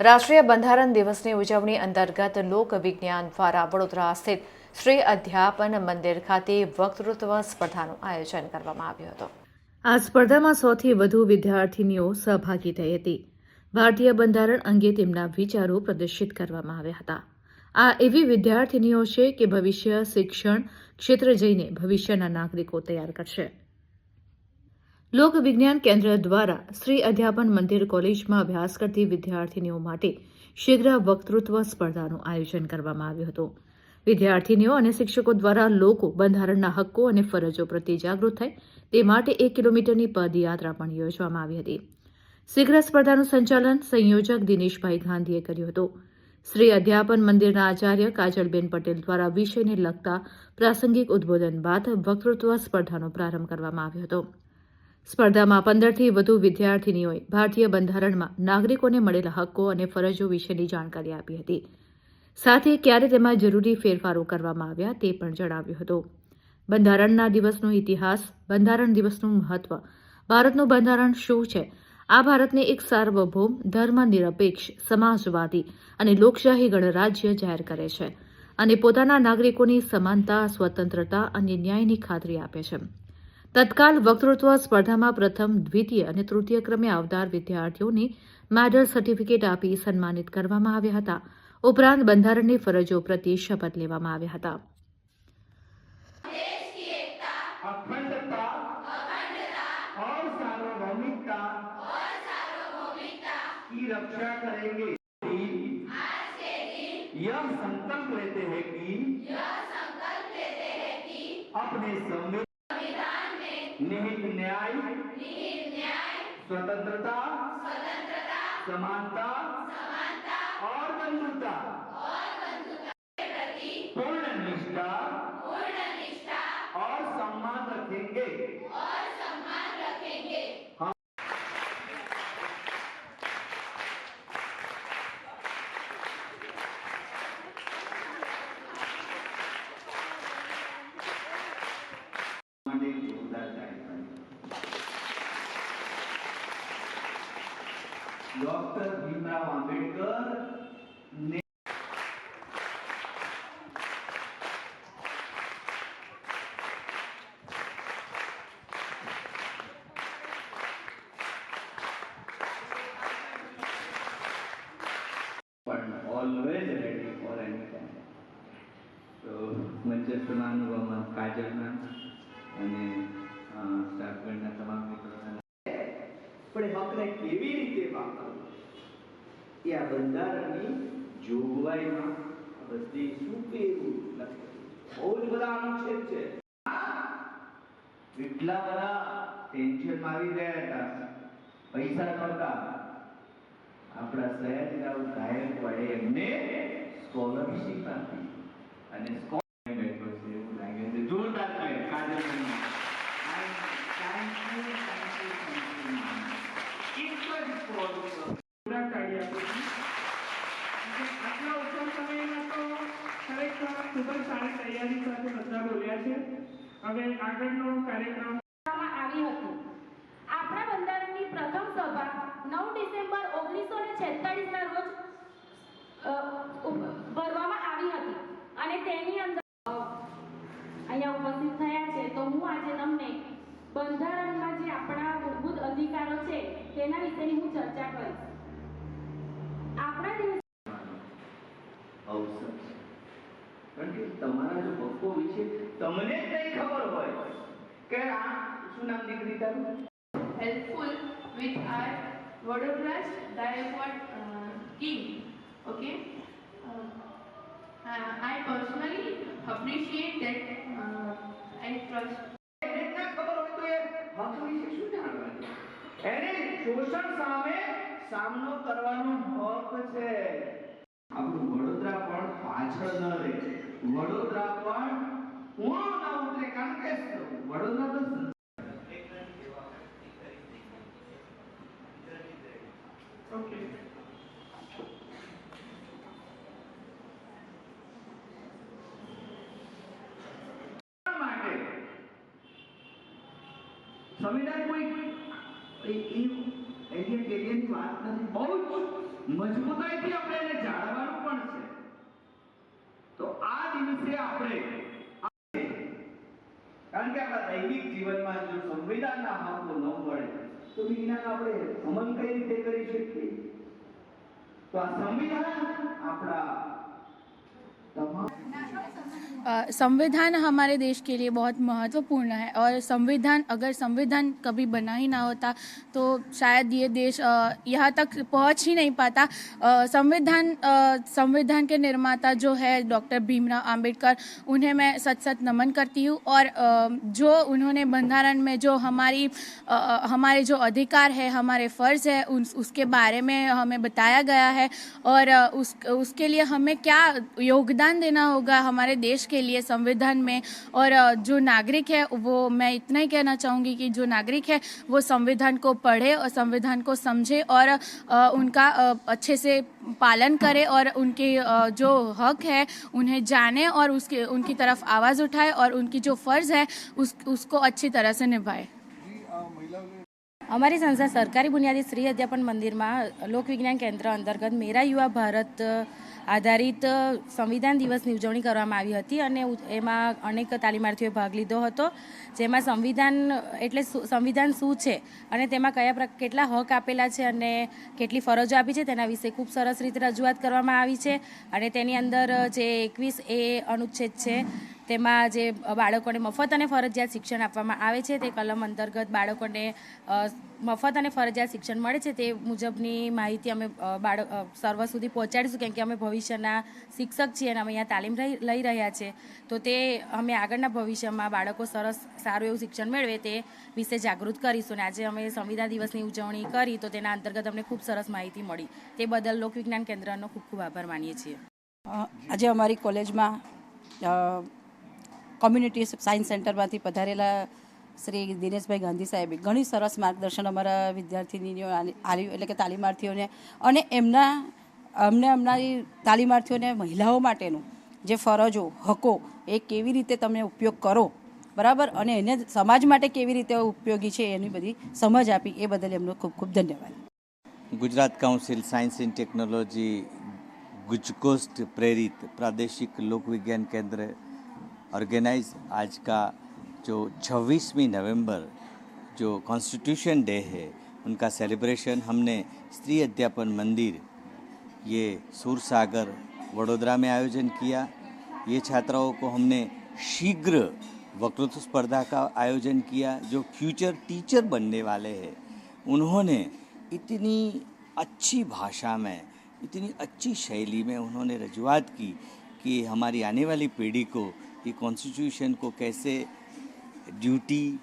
રાષ્ટ્રીય બંધારણ દિવસની ઉજવણી અંતર્ગત લોક વિજ્ઞાન દ્વારા વડોદરા સ્થિત શ્રી અધ્યાપન મંદિર ખાતે વક્તૃત્વ સ્પર્ધાનું આયોજન કરવામાં આવ્યું હતું. આ સ્પર્ધામાં સૌથી વધુ વિદ્યાર્થીનીઓ સહભાગી થઈ હતી. ભારતીય બંધારણ અંગે તેમના વિચારો પ્રદર્શિત કરવામાં આવ્યા હતા. આ એવી વિદ્યાર્થીનીઓ છે કે ભવિષ્ય, શિક્ષણ ક્ષેત્રે જઈને ભવિષ્યના નાગરિકો તૈયાર કરશે. લોક વિજ્ઞાન કેન્દ્ર દ્વારા શ્રી અધ્યાપન મંદિર કોલેજમાં અભ્યાસ કરતી વિદ્યાર્થીનીઓ માટે શીઘ્ર વક્તૃત્વ સ્પર્ધાનું આયોજન કરવામાં આવ્યું હતું. વિદ્યાર્થીનીઓ અને શિક્ષકો દ્વારા લોકો બંધારણના હક્કો અને ફરજો પ્રત્યે જાગૃત થાય તે માટે એક કિલોમીટરની પદયાત્રા પણ યોજવામાં આવી હતી. શીઘ્ર સ્પર્ધાનું સંચાલન સંયોજક દિનેશભાઈ ગાંધીએ કર્યું હતું. શ્રી અધ્યાપન મંદિરના આચાર્ય કાજલબેન પટેલ દ્વારા વિષયને લગતા પ્રાસંગિક ઉદબોધન બાદ વક્તૃત્વ સ્પર્ધાનો પ્રારંભ કરવામાં આવ્યો હતો. સ્પર્ધામાં પંદરથી વધુ વિદ્યાર્થીનીઓએ ભારતીય બંધારણમાં નાગરિકોને મળેલા હક્કો અને ફરજો વિશેની જાણકારી આપી હતી. સાથે ક્યારે તેમાં જરૂરી ફેરફારો કરવામાં આવ્યા તે પણ જણાવ્યું હતું. બંધારણના દિવસનો ઇતિહાસ, બંધારણ દિવસનું મહત્વ, ભારતનું બંધારણ શું છે? આ ભારતને એક સાર્વભૌમ, ધર્મનિરપેક્ષ, સમાજવાદી અને લોકશાહી ગણરાજ્ય જાહેર કરે છે અને પોતાના નાગરિકોની સમાનતા, સ્વતંત્રતા અને ન્યાયની ખાતરી આપે છે. તત્કાલ વક્તૃત્વ સ્પર્ધામાં પ્રથમ દ્વિતીય અને તૃતીય ક્રમે આવનાર વિદ્યાર્થીઓને મેડલ સર્ટિફિકેટ આપી સન્માનિત કરવામાં આવ્યા હતા ઉપરાંત બંધારણની ફરજો પ્રત્યે શપથ લેવામાં આવ્યા હતા अखंडता और सार्वभौमिकता की रक्षा करेंगे यह संकल्प लेते हैं कि अपने संविधान स्वतंत्रता स्वतंत्रता समानता समानता और बंधुता। और बंधुता के प्रति पूर्ण निष्ठा पूर्ण निष्ठा और सम्मान रखेंगे। और सम्मान रखेंगे। हम ડોક્ટર ભીમરાવ આંબેડકર ને ઓલવેઝ રેડી ફોર એની તો મંચસ્થ મહાનુભાવમાં કાજલના અને પણ હકને કેવી રીતે વાપરવું? એ આ બંધારણની જોગવાઈમાં બધી સુપેરું લખેલું બહુ જ બધા અનુચ્છેદ છે. એટલા બધા ટેન્શનમાં આવી ગયા હતા. પૈસા નહોતા. આપણા સયાજીરાવ ગાયકવાડે એમને સ્કોલરશીપ આપી. અને ખૂબ જ સારી તૈયારી સાથે બધા બોલ્યા છે. હવે આગળનો કાર્યક્રમ આવી હતી. આપણા બંધારણની પ્રથમ સભા નવ ડિસેમ્બર ઓગણીસો ને છેતાળીસના રોજ ભરવામાં આવી હતી અને તેની અંદર અહીંયા ઉપસ્થિત થયા છે. તો હું આજે તમને બંધારણમાં જે આપણા મૂળભૂત અધિકારો છે તેના વિશેની હું ચર્ચા કરીશ. આપણા દેશ અવસર છે કારણ કે તમારા જો ભક્તો વિશે તમને કઈ ખબર હોય. કે આ શું નામ દીકરી તારું? Helpful with our Vadodra's Gaikwad king okay I personally appreciate that I. એને ના ખબર હોય તો એ હક વિશે શું જાણવાનું એને શોષણ સામે સામનો કરવાનો હક છે. આપણું વડોદરા પણ સંવિધાન કોઈ એલિયન એલિયનની વાત નથી. બહુ જ મજબૂતાઈથી આપણે એને જાળવવાનું પણ છે. તો આ દિવસે આપણે કારણ કે આપણા દૈનિક જીવનમાં જો સંવિધાનના મહત્વ ન મળે, તો વિજ્ઞાન આપણે અમલ કઈ રીતે કરી શકીએ? તો આ સંવિધાન આપણા તમામ संविधान हमारे देश के लिए बहुत महत्वपूर्ण है और संविधान, अगर संविधान कभी बना ही ना होता तो शायद ये देश यहाँ तक पहुँच ही नहीं पाता। संविधान संविधान के निर्माता जो है डॉक्टर भीमराव आम्बेडकर उन्हें मैं सच सच नमन करती हूँ और जो उन्होंने बंधारण में जो हमारी हमारे जो अधिकार है, हमारे फ़र्ज़ है, उन, उसके बारे में हमें बताया गया है और उस, उसके लिए हमें क्या योगदान देना होगा? हमारे देश के लिए संविधान में। और जो नागरिक है, वो, मैं इतना ही कहना चाहूँगी कि जो नागरिक है, वो संविधान को पढ़े और संविधान को समझे और उनका अच्छे से पालन करे और उनके जो हक है, उन्हें जाने और उसके, उनकी तरफ़ आवाज़ उठाए और उनकी जो फ़र्ज़ है, उस, उसको अच्छी तरह से निभाए। અમારી સંસ્થા સરકારી બુનિયાદી સ્ત્રી અધ્યાપન મંદિરમાં લોકવિજ્ઞાન કેન્દ્ર અંતર્ગત મેરા યુવા ભારત આધારિત સંવિધાન દિવસની ઉજવણી કરવામાં આવી હતી અને એમાં અનેક તાલીમાર્થીઓએ ભાગ લીધો હતો. જેમાં સંવિધાન, એટલે સંવિધાન શું છે અને તેમાં કયા કેટલા હક આપેલા છે અને કેટલી ફરજો આપી છે તેના વિશે ખૂબ સરસ રીતે રજૂઆત કરવામાં આવી છે. અને તેની અંદર જે એકવીસ એ અનુચ્છેદ છે તેમાં જે બાળકોને મફત અને ફરજિયાત શિક્ષણ આપવામાં આવે છે, તે કલમ અંતર્ગત બાળકોને મફત અને ફરજિયાત શિક્ષણ મળે છે, તે મુજબની માહિતી અમે બાળક સર્વ સુધી પહોંચાડીશું, કેમ કે અમે ભવિષ્યના શિક્ષક છીએ અને અમે અહીંયા તાલીમ લઈ રહ્યા છે. તો તે અમે આગળના ભવિષ્યમાં બાળકો સરસ, સારું એવું શિક્ષણ મેળવે તે વિશે જાગૃત કરીશું. અને આજે અમે સંવિધાન દિવસની ઉજવણી કરી, તો તેના અંતર્ગત અમને ખૂબ સરસ માહિતી મળી. તે બદલ લોકવિજ્ઞાન કેન્દ્રનો ખૂબ ખૂબ આભાર માનીએ છીએ. આજે અમારી કોલેજમાં કોમ્યુનિટી સાયન્સ સેન્ટરમાંથી પધારેલા શ્રી દિનેશભાઈ ગાંધી સાહેબે ઘણી સરસ માર્ગદર્શન અમારા વિદ્યાર્થીનીઓ આવ્યું એટલે કે તાલીમાર્થીઓને અને એમના અમને અમના તાલીમાર્થીઓને મહિલાઓ માટેનું જે ફરજો, હકો એ કેવી રીતે તમે ઉપયોગ કરો, બરાબર? અને એને સમાજ માટે કેવી રીતે ઉપયોગી છે એની બધી સમજ આપી એ બદલ એમનો ખૂબ ખૂબ ધન્યવાદ. Gujarat council science and technology ગુજકોસ્ટ પ્રેરિત પ્રાદેશિક લોકવિજ્ઞાન કેન્દ્ર ऑर्गेनाइज आज का जो 26वीं नवंबर जो कॉन्स्टिट्यूशन डे है, उनका सेलिब्रेशन हमने स्त्री अध्यापन मंदिर, ये सूर सागर वडोदरा में आयोजन किया। ये छात्राओं को हमने शीघ्र वक्तृत्व स्पर्धा का आयोजन किया, जो फ्यूचर टीचर बनने वाले हैं। उन्होंने इतनी अच्छी भाषा में, इतनी अच्छी शैली में उन्होंने रजूआत की कि हमारी आने वाली पीढ़ी को ये कॉन्स्टिट्यूशन को कैसे ड्यूटी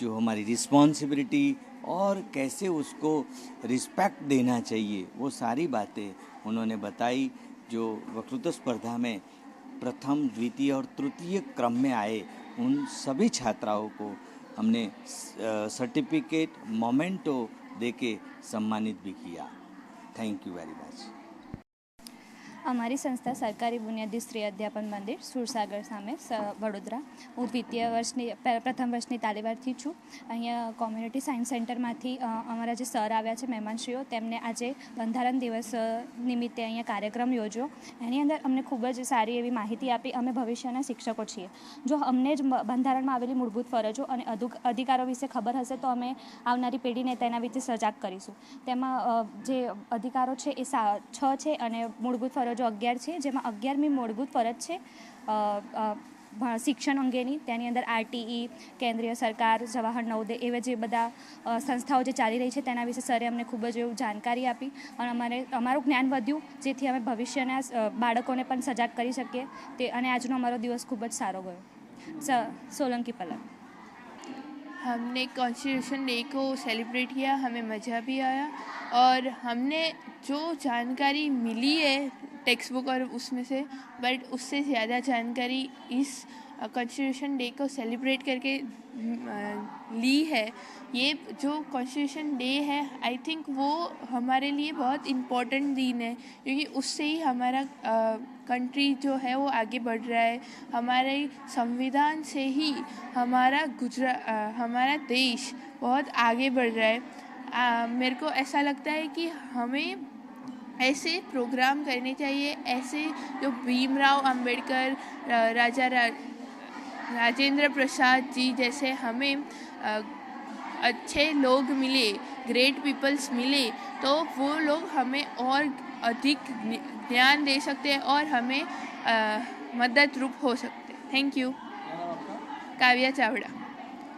जो हमारी रिस्पॉन्सिबिलिटी और कैसे उसको रिस्पेक्ट देना चाहिए, वो सारी बातें उन्होंने बताई, जो वक्तृत्व स्पर्धा में प्रथम, द्वितीय और तृतीय क्रम में आए, उन सभी छात्राओं को हमने सर्टिफिकेट मोमेंटो दे के सम्मानित भी किया। थैंक यू वेरी मच અમારી સંસ્થા સરકારી બુનિયાદી સ્ત્રી અધ્યાપન મંદિર, સુરસાગર સામે વડોદરા. હું દ્વિતીય વર્ષની પ્રથમ વર્ષની તાલીમાર્થી છું. અહીંયા કોમ્યુનિટી સાયન્સ સેન્ટરમાંથી અમારા જે સર આવ્યા છે, મહેમાનશ્રીઓ, તેમને આજે બંધારણ દિવસ નિમિત્તે અહીંયા કાર્યક્રમ યોજ્યો. એની અંદર અમને ખૂબ જ સારી એવી માહિતી આપી. અમે ભવિષ્યના શિક્ષકો છીએ. જો અમને જ બંધારણમાં આવેલી મૂળભૂત ફરજો અને અધુ- અધિકારો વિશે ખબર હશે, તો અમે આવનારી પેઢીને તેના વિશે સજાગ કરીશું. તેમાં જે અધિકારો છે, એ છ છે અને મૂળભૂત ફરજો અગિયાર છે જેમાં અગિયારમી મૂળભૂત ફરજ છે અ, અ, ભ- શિક્ષણ અંગેની તેની અંદર આરટીઈ કેન્દ્રીય સરકાર જવાહર નવોદય એવા જે બધા અ, સંસ્થાઓ જે ચાલી રહી છે તેના વિશે સરે અમને ખૂબ જ એવું જાણકારી આપી અને અમારે અમારું જ્ઞાન વધ્યું જેથી અમે ભવિષ્યના અ, બાળકોને પણ સજાગ કરી શકીએ તે અને આજનો અમારો દિવસ ખૂબ જ સારો ગયો સ સોલંકી પલક हमने कॉन्स्टिट्यूशन डे को सेलिब्रेट किया हमें मज़ा भी आया और हमने जो जानकारी मिली है टेक्स्ट बुक और उसमें से बट उससे ज़्यादा जानकारी इस कॉन्स्टिट्यूशन डे को सेलिब्रेट करके ली है। ये जो कॉन्स्टिट्यूशन डे है आई थिंक वो हमारे लिए बहुत इम्पोर्टेंट दिन है क्योंकि उससे ही हमारा कंट्री जो है वो आगे बढ़ रहा है। हमारे संविधान से ही हमारा गुजरा हमारा देश बहुत आगे बढ़ रहा है। अ, मेरे को ऐसा लगता है कि हमें ऐसे प्रोग्राम करने चाहिए ऐसे जो भीमराव अंबेडकर राजा रा, राजेंद्र प्रसाद जी जैसे हमें अच्छे लोग मिले ग्रेट पीपल्स मिले तो वो लोग हमें और अधिक ज्ञान दे सकते हैं और हमें मदद रूप हो सकते हैं। Thank you Kavya Chavda.